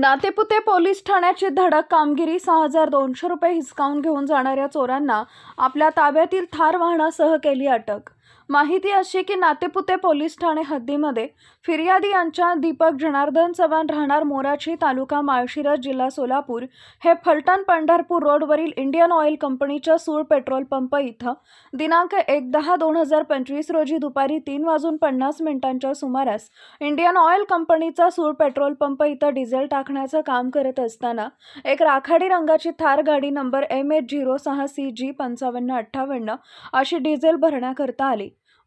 Natepute police ठाण्याची धडक कामगिरी सहा हजार दोनशे रुपये हिसकावून घेऊन जाणाऱ्या चोरांना आपल्या ताब्यातील थार वाहनासह केली अटक. माहिती अशी की नातेपुते पोलीस ठाणे हद्दीमध्ये फिर्यादी यांच्या दीपक जनार्दन चव्हाण राहणार मोराची तालुका माळशिरस जिल्हा सोलापूर हे फलटण पंढरपूर रोडवरील इंडियन ऑइल कंपनीच्या सूळ पेट्रोल पंप इथं दिनांक एक दहा दोन हजार पंचवीस रोजी दुपारी तीन वाजून पन्नास मिनिटांच्या सुमारास इंडियन ऑइल कंपनीचा सूळ पेट्रोल पंप इथं डिझेल टाकण्याचं काम करत असताना एक राखाडी रंगाची थार गाडी नंबर एम एच झिरो सहा सी जी पंचावन्न अठ्ठावन्न अशी डिझेल भरण्याकरता आली.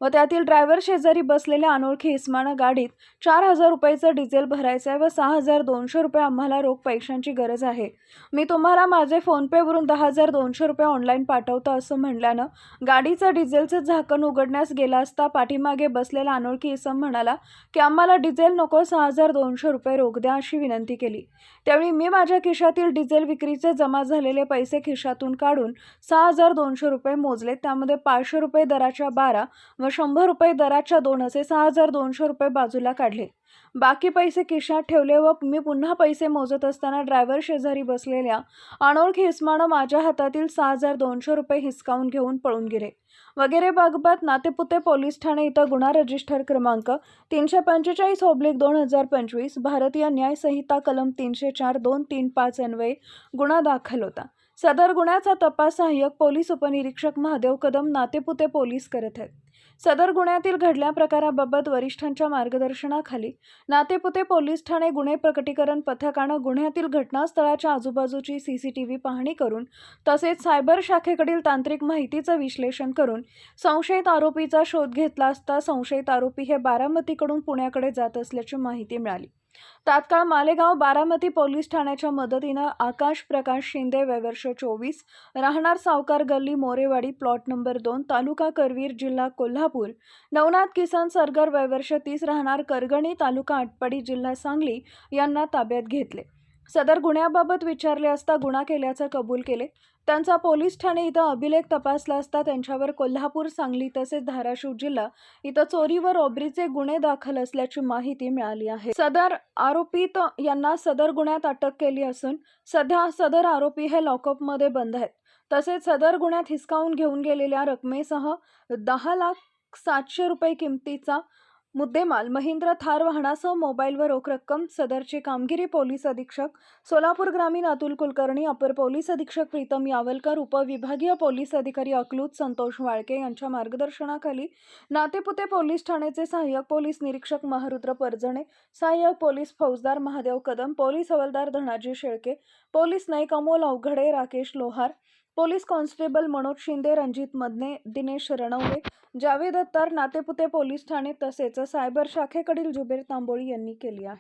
व त्यातील ड्रायव्हर शेजारी बसलेल्या अनोळखी इस्मानं गाडीत चार हजार रुपयाचं डिझेल भरायचं आहे व सहा हजार दोनशे रुपये आम्हाला रोख पैशांची गरज आहे. मी तुम्हाला माझे फोनपेवरून दहा हजार दोनशे रुपये ऑनलाईन पाठवतो असं म्हणल्यानं गाडीचं डिझेलचं झाकण उघडण्यास गेला असता पाठीमागे बसलेला अनोळखी इसम म्हणाला की आम्हाला डिझेल नको सहा हजार दोनशे रुपये रोख द्या अशी विनंती केली. त्यावेळी मी माझ्या खिशातील डिझेल विक्रीचे जमा झालेले पैसे खिशातून काढून सहा हजार दोनशे रुपये मोजले. त्यामध्ये पाचशे रुपये दराच्या बारा व शंभर रुपये दराच्या दोन असे सहा हजार दोनशे रुपये बाजूला काढले. बाकी पैसे खिशात ठेवले व मी पुन्हा पैसे मोजत असताना ड्रायव्हर शेजारी बसलेल्या अनोळखी हिस्मानं माझ्या हातातील सहा हजार दोनशे रुपये हिसकावून घेऊन पळून गेले. वगैरे बागबात नातेपुते पोलीस ठाणे इथं गुन्हा रजिस्टर क्रमांक तीनशे पंचेचाळीस होब्लिक दोन हजार पंचवीस भारतीय न्यायसंहिता कलम तीनशे चार दोन तीन पाच अन्वये गुन्हा दाखल होता. सदर गुन्ह्याचा तपास सहाय्यक पोलीस उपनिरीक्षक महादेव कदम नातेपुते पोलीस करत आहेत. सदर गुन्ह्यातील घडल्या प्रकाराबाबत वरिष्ठांच्या मार्गदर्शनाखाली नातेपुते पोलीस ठाणे गुन्हे प्रकटीकरण पथकानं गुन्ह्यातील घटनास्थळाच्या आजूबाजूची सी सी टी व्ही पाहणी करून तसेच सायबर शाखेकडील तांत्रिक माहितीचं विश्लेषण करून संशयित आरोपीचा शोध घेतला असता संशयित आरोपी हे बारामतीकडून पुण्याकडे जात असल्याची माहिती मिळाली. तात्काळ मालेगाव बारामती पोलीस ठाण्याच्या मदतीनं आकाश प्रकाश शिंदे वयवर्ष चोवीस राहणार सावकार गल्ली मोरेवाडी प्लॉट नंबर दोन तालुका करवीर जिल्हा कोल्हापूर नवनाथ किसन सरगर वयवर्ष तीस राहणार करगणी तालुका आटपाडी जिल्हा सांगली यांना ताब्यात घेतले. सदर गुन्ह्याबाबत विचारले असता गुन्हा केल्याचं कबूल केले. त्यांचा पोलीस ठाणे इथं अभिलेख तपासला असता त्यांच्यावर कोल्हापूर सांगली तसेच धाराशिव जिल्हा इथं चोरी व रॉबरीचे गुन्हे दाखल असल्याची माहिती मिळाली आहे. सदर आरोपीत यांना सदर गुन्ह्यात अटक केली असून सध्या सदर आरोपी हे लॉकअपमध्ये बंद आहेत. तसेच सदर गुन्ह्यात हिसकावून घेऊन गेलेल्या रकमेसह दहा लाख सातशे रुपये किमतीचा मुद्देमाल महिंद्र थार वाहनासह मोबाईलवर रोख रक्कम सदरची कामगिरी पोलीस अधीक्षक सोलापूर ग्रामीण अतुल कुलकर्णी अपर पोलीस अधीक्षक प्रीतम यावलकर उपविभागीय पोलीस अधिकारी अकलूत संतोष वाळके यांच्या मार्गदर्शनाखाली नातेपुते पोलीस ठाण्याचे सहाय्यक पोलीस निरीक्षक महारुद्र परजणे सहाय्यक पोलीस फौजदार महादेव कदम पोलीस हवालदार Dhanaji Shelke police Naik Amol Awaghade Rakesh Lohar police constable Manoj Shinde Ranjit Madane Dinesh Ranavale Javed Attar Natepute police Thane तसेच सायबर शाखेकडील जुबेर तांबोळी यांनी केली आहे.